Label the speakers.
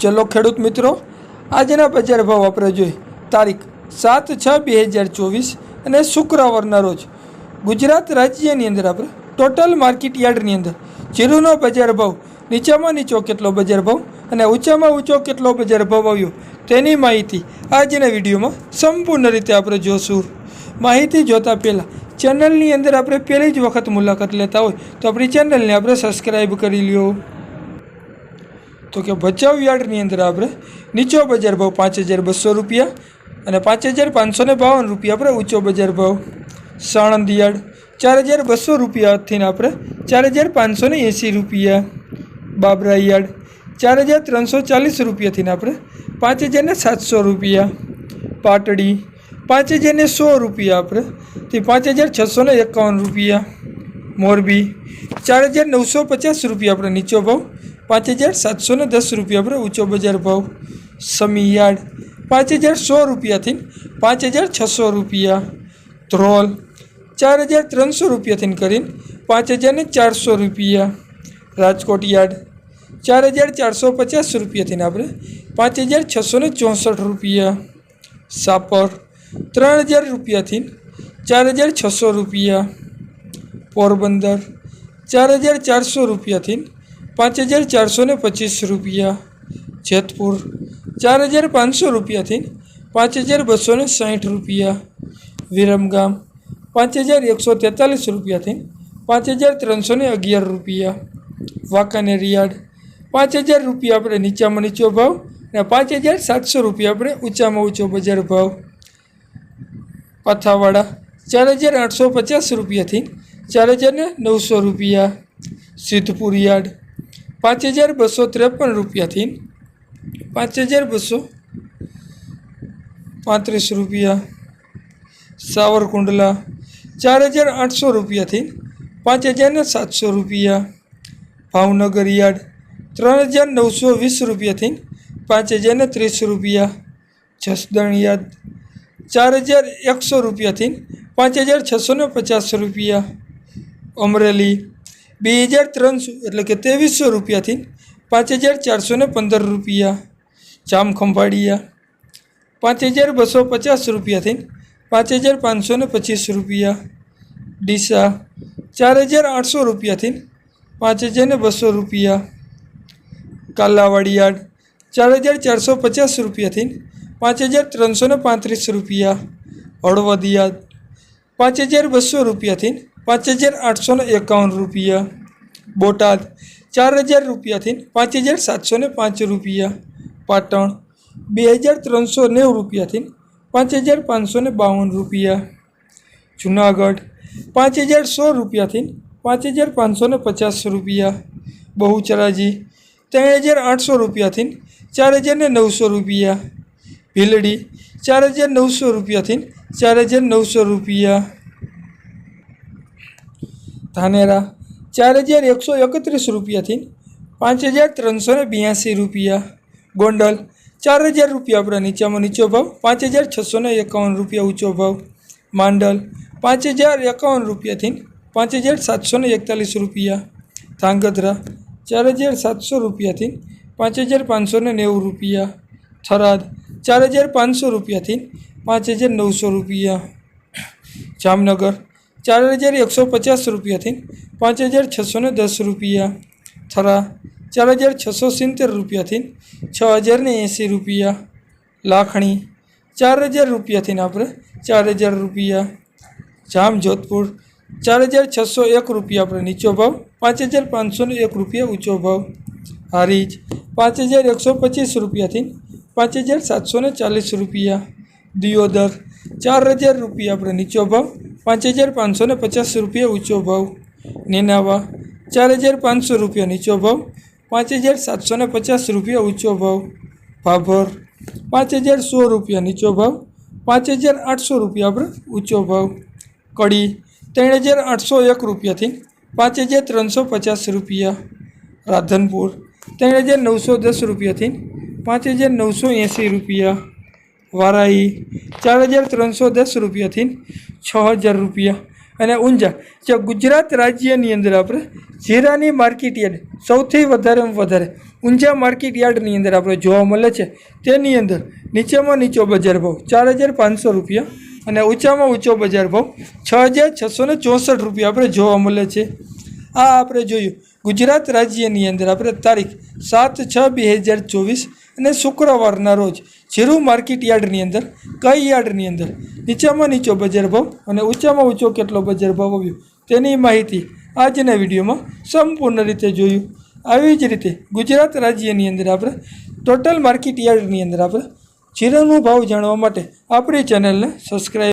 Speaker 1: ચલો ખેડૂત મિત્રો, આજના બજાર ભાવ આપણે જોઈએ. તારીખ સાત છ બે હજાર ચોવીસ અને શુક્રવારના રોજ. ગુજરાત રાજ્યની અંદર આપણે ટોટલ માર્કેટ યાર્ડની અંદર જીરુનો બજાર ભાવ, નીચામાં નીચો કેટલો બજાર ભાવ અને ઊંચામાં ઊંચો કેટલો બજાર ભાવ આવ્યો તેની માહિતી આજના વિડીયોમાં સંપૂર્ણ રીતે આપણે જોશું. માહિતી જોતા પહેલાં ચેનલની અંદર આપણે પહેલી જ વખત મુલાકાત લેતા હોય તો આપણી ચેનલને આપણે સબસ્ક્રાઈબ કરી લ્યો. તો કે ભચાઉ યાર્ડની અંદર આપણે નીચો બજાર ભાવ પાંચ હજાર બસો રૂપિયા અને પાંચ હજાર પાંચસો ને બાવન રૂપિયા આપણે ઊંચો બજાર ભાવ. સાણંદ યાર્ડ ચાર હજાર બસો રૂપિયાથી આપણે ચાર હજાર પાંચસો ને એંસી રૂપિયા. બાબરા યાર્ડ ચાર હજાર ત્રણસો ચાલીસ રૂપિયાથી આપણે પાંચ હજાર ને સાતસો રૂપિયા. પાટડી પાંચ હજાર ને સો રૂપિયા આપણે તે પાંચ હજાર છસો ને એકાવન રૂપિયા. મોરબી ચાર હજાર નવસો પચાસ રૂપિયા આપણે નીચો ભાવ. પાંચ હજાર સાતસો ને દસ રૂપિયા આપણે ઊંચો બજાર ભાવ સમી યાર્ડ પાંચ હજાર સો રૂપિયાથી પાંચ હજાર છસો રૂપિયા ધ્રોલ ચાર હજાર ત્રણસો રૂપિયાથી કરીને પાંચ હજાર ને ચારસો રૂપિયા રાજકોટ યાર્ડ ચાર હજાર ચારસો પચાસ રૂપિયાથી આપણે પાંચ હજાર છસો ને ચોસઠ રૂપિયા સાપર ત્રણ હજાર રૂપિયાથી ચાર હજાર છસો રૂપિયા પોરબંદર ચાર હજાર ચારસો રૂપિયાથી પાંચ હજાર ચારસો ને પચીસ રૂપિયા જેતપુર, ચાર હજાર પાંચસો રૂપિયાથી પાંચ હજાર બસો ને સાઠ રૂપિયા વિરમગામ, પાંચ હજાર એકસો તેતાલીસ રૂપિયાથી પાંચ હજાર ત્રણસો ને અગિયાર રૂપિયા વાંકાને યાર્ડ પાંચ હજાર રૂપિયા આપણે નીચામાં નીચો ભાવ અને પાંચ હજાર સાતસો રૂપિયા આપણે ઊંચામાં ઊંચો બજાર ભાવ. પથાવાડા, ચાર હજાર આઠસો પચાસ રૂપિયાથી ચાર હજાર ને નવસો રૂપિયા. સિદ્ધપુર યાર્ડ પાંચ હજાર બસો ત્રેપન રૂપિયાથી પાંચ હજાર બસો પાંત્રીસ રૂપિયા. સાવરકુંડલા ચાર હજાર આઠસો રૂપિયાથી પાંચ હજારને સાતસો રૂપિયા. ભાવનગર યાર્ડ ત્રણ હજાર નવસો વીસ રૂપિયાથી પાંચ હજારને ત્રીસ રૂપિયા. જસદણ યાર્ડ ચાર હજાર એકસો રૂપિયાથી પાંચ હજાર છસો ને પચાસ રૂપિયા. અમરેલી બે હજાર ત્રણસો, એટલે કે ત્રેવીસો રૂપિયાથી પાંચ હજાર ચારસો ને પંદર રૂપિયા. જામખંભાળિયા પાંચ હજાર બસો પચાસ રૂપિયાથી પાંચ હજાર પાંચસો ને પચીસ રૂપિયા. ડીસા ચાર હજાર આઠસો રૂપિયાથી પાંચ હજાર ને બસો રૂપિયા. કાલાવાડીયાડ ચાર હજાર ચારસો પચાસ રૂપિયાથી પાંચ હજાર ત્રણસો ને પાંત્રીસ રૂપિયા. હળવદિયાદ પાંચ હજાર બસો રૂપિયાથી પાંચ હજાર આઠસો એકાવન રૂપિયા. બોટાદ ચાર હજાર રૂપિયાથી પાંચ હજાર સાતસો પાંચ રૂપિયા. પાટણ બે હજાર ત્રણસો નેવું રૂપિયાથી પાંચ હજાર પાંચસો બાવન રૂપિયા. જુનાગઢ પાંચ હજાર સો રૂપિયાથી પાંચ હજાર પાંચસો પચાસ રૂપિયા. બહુચરાજી ત્રણ હજાર આઠસો રૂપિયાથી ચાર હજાર નવસો રૂપિયા. ભીલડી ચાર હજાર નવસો રૂપિયાથી ચાર હજાર નવસો રૂપિયા. ધાનેરા ચાર હજાર એકસો એકત્રીસ રૂપિયાથી પાંચ હજાર ત્રણસો ને બ્યાસી રૂપિયા. ગોંડલ ચાર હજાર રૂપિયા આપણા નીચામાં નીચો ભાવ, પાંચ હજાર છસો ને એકાવન રૂપિયા ઊંચો ભાવ. માંડલ પાંચ હજાર એકાવન રૂપિયાથી પાંચ હજાર સાતસો ને એકતાલીસ રૂપિયા. ધાંગધ્રા ચાર હજાર સાતસો રૂપિયાથી પાંચ હજાર પાંચસો ને નેવું રૂપિયા. થરાદ ચાર હજાર પાંચસો રૂપિયાથી પાંચ હજાર નવસો રૂપિયા. જામનગર ચાર હજાર એકસો પચાસ રૂપિયાથી પાંચ હજાર છસો ને દસ રૂપિયા થરા ચાર હજાર છસો સિત્તેર રૂપિયાથી છ હજાર ને એંસી રૂપિયા લાખણી ચાર હજાર રૂપિયાથી આપણે ચાર હજાર રૂપિયા જામ જોધપુર ચાર હજાર છસો એક રૂપિયા આપણે નીચો ભાવ પાંચ હજાર પાંચસો ને એક રૂપિયા ઊંચો ભાવ હારીજ પાંચ હજાર એકસો પચીસ રૂપિયાથી પાંચ હજાર સાતસો ને ચાલીસ રૂપિયા દિયોદર ચાર હજાર રૂપિયા આપણે નીચો ભાવ પાંચ હજાર પાંચસો ને પચાસ રૂપિયા ઊંચો ભાવ. નેનાવા, ચાર હજાર પાંચસો રૂપિયા નીચો ભાવ. પાંચ હજાર સાતસો ને પચાસ રૂપિયા ઊંચો ભાવ. ભાભર, પાંચ હજાર સો રૂપિયા નીચો ભાવ. પાંચ હજાર આઠસો રૂપિયા આપણે ઊંચો ભાવ. કડી, ત્રણ હજાર આઠસો એક રૂપિયાથી પાંચ હજાર ત્રણસો પચાસ રૂપિયા. રાધનપુર, ત્રણ હજાર નવસો દસ રૂપિયાથી પાંચ હજાર નવસો એંસી રૂપિયા. વારાઈ ચાર હજાર ત્રણસો દસ રૂપિયાથી છ હજાર રૂપિયા. અને ઊંઝા, જે ગુજરાત રાજ્યની અંદર આપણે જીરાની માર્કેટ યાર્ડ સૌથી વધારેમાં વધારે ઊંઝા માર્કેટ યાર્ડની અંદર આપણે જોવા મળે છે. તેની અંદર નીચેમાં નીચો બજાર ભાવ ચાર હજાર પાંચસો રૂપિયા અને ઊંચામાં ઊંચો બજાર ભાવ છ હજાર છસો ચોસઠ રૂપિયા આપણે જોવા મળે છે. આ આપણે જોયું. ગુજરાત રાજ્યની અંદર આપણે તારીખ સાત છ બે હજાર ચોવીસ અને શુક્રવારના રોજ જીરુ માર્કેટ યાર્ડની અંદર, કઈ યાર્ડની અંદર? નીચામાં નીચો બજાર ભાવ અને ઊંચામાં ઊંચો કેટલો બજાર ભાવ આવ્યો તેની માહિતી આજના વિડીયોમાં સંપૂર્ણ રીતે જોયું. આવી જ રીતે ગુજરાત રાજ્યની અંદર આપણે ટોટલ માર્કેટ યાર્ડની અંદર આપણે જીરાનો ભાવ જાણવા માટે આપણી ચેનલને સબસ્ક્રાઈબ